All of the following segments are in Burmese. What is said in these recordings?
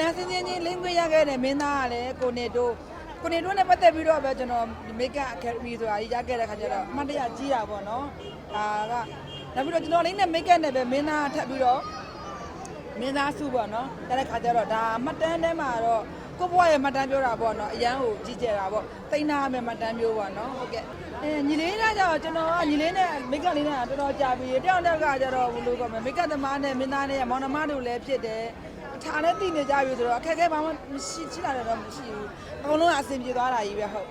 နာစင်းစင်းချင်းလင်းခွင့်ရခဲ့တဲ့မင်းသားကလည်းကိုနေတို့ကိုနေတို့နဲ့ပတ်သက်ပြီးတော့ပဲကျွန်တော်မိတ်ကအကယ်ဒမီဆိုတာရခဲ့တဲ့ခါကျတော့အမှတ်တရကြီးတာပေါ့နော်ဒါကနောက်ပြီးတော့ကျွန်တော်လေးနဲ့မိတ်ကနဲ့ပဲမင်းသားထပ်ပြီးတော့မင်းသားစုပေါ့နော်တဲ့တဲ့ခါကျတော့ဒါမှတ်တမ်းထဲမှာတော့ကိုဘွားရဲ့မှတ်တမ်းပြောတာပေါ့နော်အရန်ကိုကြီးကျယ်တာပေါ့တိန်းသားမဲ့မှတ်တမ်းမျိုးပေါ့နော်ဟုတ်ကဲ့အဲညီလေးကကြတော့ကျွန်တော်ကညီလေးနဲ့မိတ်ကလေးနဲ့တော်တော်ကြာပြီတယောက်တယောက်ကကြတော့ဘယ်လိုကောမလဲမိတ်ကသမားနဲ့မင်းသားနဲ့မောင်နှမတို့လည်းဖြစ်တယ် ထားနဲ့တည်နေကြပြီဆိုတော့အခက်အခဲဘာမှမရှိချစ်လာတယ်တော့မရှိဘူးအကုန်လုံးကအဆင်ပြေသွားတာကြီးပဲဟုတ်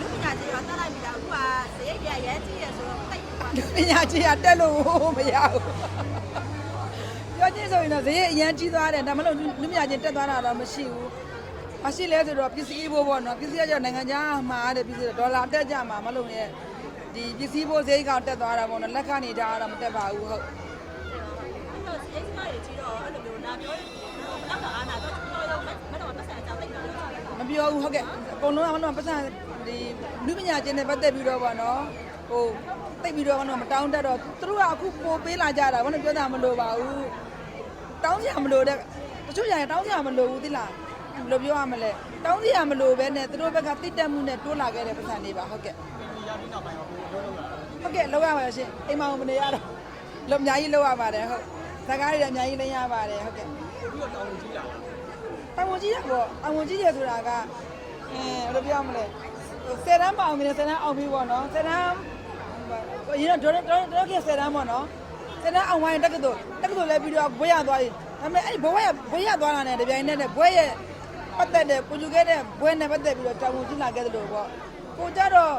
လူပညာကြီးရောတက်လိုက်ပြီလားအခုကဇေယျရရဲကြီးရဆိုတော့တိတ်သွားပညာကြီးကတက်လို့မရဘူးပြောချင်းဆိုရင်တော့ဈေးအရန်ကြီးသွားတယ်ဒါမှမဟုတ်လူပညာချင်းတက်သွားတာတော့မရှိဘူးမရှိလဲဆိုတော့ပစ္စည်းဖို့ပေါ့နော်ပစ္စည်းကကျတော့နိုင်ငံခြားမှာတဲ့ပစ္စည်းဒေါ်လာတက်ကြမှာမလို့ရဲ့ဒီပစ္စည်းဖို့ဈေးကောင်တက်သွားတာပေါ့နော်လက်ကနေထားတော့မတက်ပါဘူးဟုတ် အဲ့တော့ဇေယျမကြီးကြီးတော့အဲ့လိုမျိုးနာပြောတော့တော့အာနာတော့ကျွန်တော်ရောမတော့ပတ်စံအကြောင်းတိတ်ပြောတာမပြောဘူးဟုတ်ကဲ့အကုန်လုံးကမလို့ပတ်စံဒီလူပညာချင်းနဲ့ပတ်သက်ပြီးတော့ပေါ့နော်ဟိုတိတ်ပြီးတော့ကတော့မတောင်းတတ်တော့သူတို့ကအခုပို့ပေးလာကြတာဘာလို့ပြောတာမလို့ပါဘူးတောင်းစရာမလိုတဲ့တချို့ຢာတောင်းစရာမလိုဘူးသိလားဘယ်လိုပြောရမလဲတောင်းစရာမလိုပဲနဲ့သူတို့ဘက်ကတိတ်တက်မှုနဲ့တိုးလာခဲ့တဲ့ပတ်စံတွေပါဟုတ်ကဲ့ဟုတ်ကဲ့လောက်ရပါရှင်အိမ်မောင်မနေရတော့လောက်အများကြီးလောက်ရပါတယ်ဟုတ် ဇကားတွေလည်းအများကြီးလင်းရပါတယ်ဟုတ်ကဲ့တောင်ဝင်ကြီးရပေါ့အောင်ဝင်ကြီးရဆိုတာကအဲဘယ်လိုပြောမလဲဆယ်တန်းပါအောင်မင်းဆယ်တန်းအောင်ပြီပေါ့နော်ဆယ်တန်းရင်းတော့တော်တော်တော်ကြီးဆယ်တန်းပေါ့နော်ဆယ်တန်းအောင်ဝိုင်းတက္ကသိုလ်တက္ကသိုလ်လည်းပြီးတော့ဘွဲရသွားပြီဒါပေမဲ့အဲ့ဒီဘွဲရဘွဲရသွားတာနဲ့တပြိုင်နက်နဲ့ဘွဲရဲ့ပတ်သက်တဲ့ပူဂျူခဲ့တဲ့ဘွဲနဲ့ပတ်သက်ပြီးတော့တောင်ဝင်ကြီးလာခဲ့တယ်လို့ပေါ့ကိုကြတော့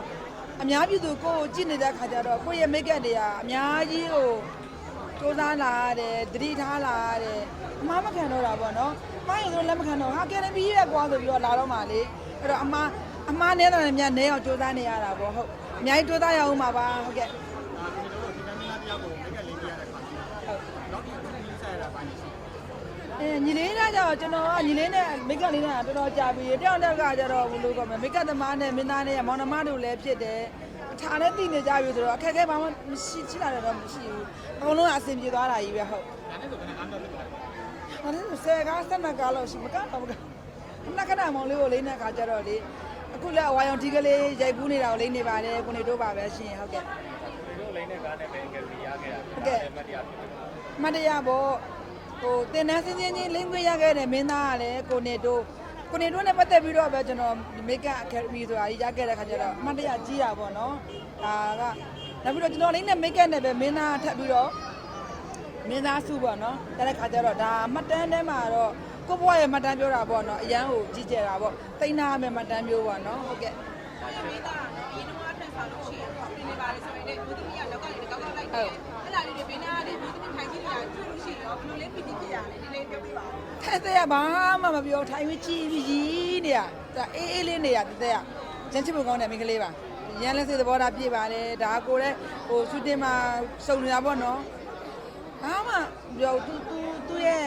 အများပြည်သူကိုကိုကြည့်နေတဲ့ခါကျတော့ကိုရဲ့မိတ်ကပ်တွေကအများကြီးကို စူးစမ်းလာရတယ်တတိထားလာရတယ်အမားမခံတော့တာပေါ့နော်။မိုင်းရင်တို့လက်မခံတော့ဟာကယ်နဘီရဲ့ကွာဆိုပြီးတော့လာတော့မှလေအဲ့တော့အမားအမားနဲ့တယ်များနဲအောင်စူးစမ်းနေရတာပေါ့ဟုတ်အများကြီးစူးစမ်းရအောင်ပါပါဟုတ်ကဲ့အဲညီလေးကကြတော့ကျွန်တော်ကညီလေးနဲ့မိတ်ကလေးနဲ့တော်တော်ကြာပြီတယောက်တယောက်ကကြတော့ဘယ်လိုကောမလဲမိတ်ကသမားနဲ့မင်းသားနဲ့မောင်နှမတို့လည်းဖြစ်တယ် ထားနဲ့တည်နေကြပြီဆိုတော့အခက်အခဲဘာမှမရှိချစ်လာတယ်တော့မရှိဘူးအကုန်လုံးကအဆင်ပြေသွားတာကြီးပဲဟုတ်ဒါနဲ့ဆယ်ကားဆက်နှစ်ကားလို့ရှိမကတော့မကနှစ်ခဏမောင်လေးကိုလိမ့်တဲ့ခါကျတော့လေအခုလည်းအဝါရောင်ဒီကလေးရိုက်ပူးနေတာကိုလိမ့်နေပါတယ်ကိုနေတို့ပါပဲရှင်ဟုတ်ကဲ့တို့လိမ့်တဲ့ကားနဲ့ပဲအကယ်ဒမီရခဲ့တာဟုတ်ကဲ့မတ်တရားဖြစ်တယ်မတ်တရားပေါ့ဟိုတင်တန်းစင်းစင်းချင်းလိမ့်ခွင့်ရခဲ့တဲ့မင်းသားကလည်းကိုနေတို့ ကိုနေတို့နဲ့ပတ်သက်ပြီးတော့ပဲကျွန်တော်မိတ်ကအကယ်ဒမီဆိုတာရခဲ့တဲ့ခါကျတော့အမှတ်တရကြီးတာပေါ့နော်ဒါကနောက်ပြီးတော့ကျွန်တော်လေးနဲ့မိတ်ကနဲ့ပဲမင်းသားထပ်ပြီးတော့မင်းသားစုပေါ့နော်တဲ့တဲ့ခါကျတော့ဒါမှတ်တမ်းထဲမှာတော့ကိုဘွားရဲ့မှတ်တမ်းပြောတာပေါ့နော်အရန်ကိုကြီးကျယ်တာပေါ့တိန်းသားမဲ့မှတ်တမ်းမျိုးပေါ့နော်ဟုတ်ကဲ့မေးတာနော်ဒီတော့အထက်ဆောင်လို့ရှိရင်ပြင်နေပါလေဆိုရင်လည်းဘုသူမရလောက်ကလေးကောက်ကောက်လိုက်တယ်အဲ့ဒါလေးတွေဘေးနားလေးဘုသူမထိုင်ကြည့်ရတွေ့လို့ရှိရောဘယ်လိုလဲ ပြည်ပြည်ရလဲဒီလေးပြောပြပါဦးထဲတဲ့ကဘာမှမပြောထိုင်ပြီးကြည်ပြီးကြီးနေရဒါအေးအေးလေးနေရတဲ့တဲ့ကကျန်းချစ်ဖို့ကောင်းတယ်မိန်းကလေးပါရန်လက်စိတ်သဘောထားပြည့်ပါတယ်ဒါကိုလည်းဟိုရှူတင်မှာစုံနေတာပေါ့နော်ဘာမှပြောသူသူသူ့ရဲ့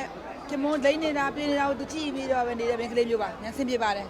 ခင်မွန်လိမ့်နေတာပြင်းနေတာကိုသူကြည့်ပြီးတော့ပဲနေတဲ့မိန်းကလေးမျိုးပါညဆင်ပြပါတယ်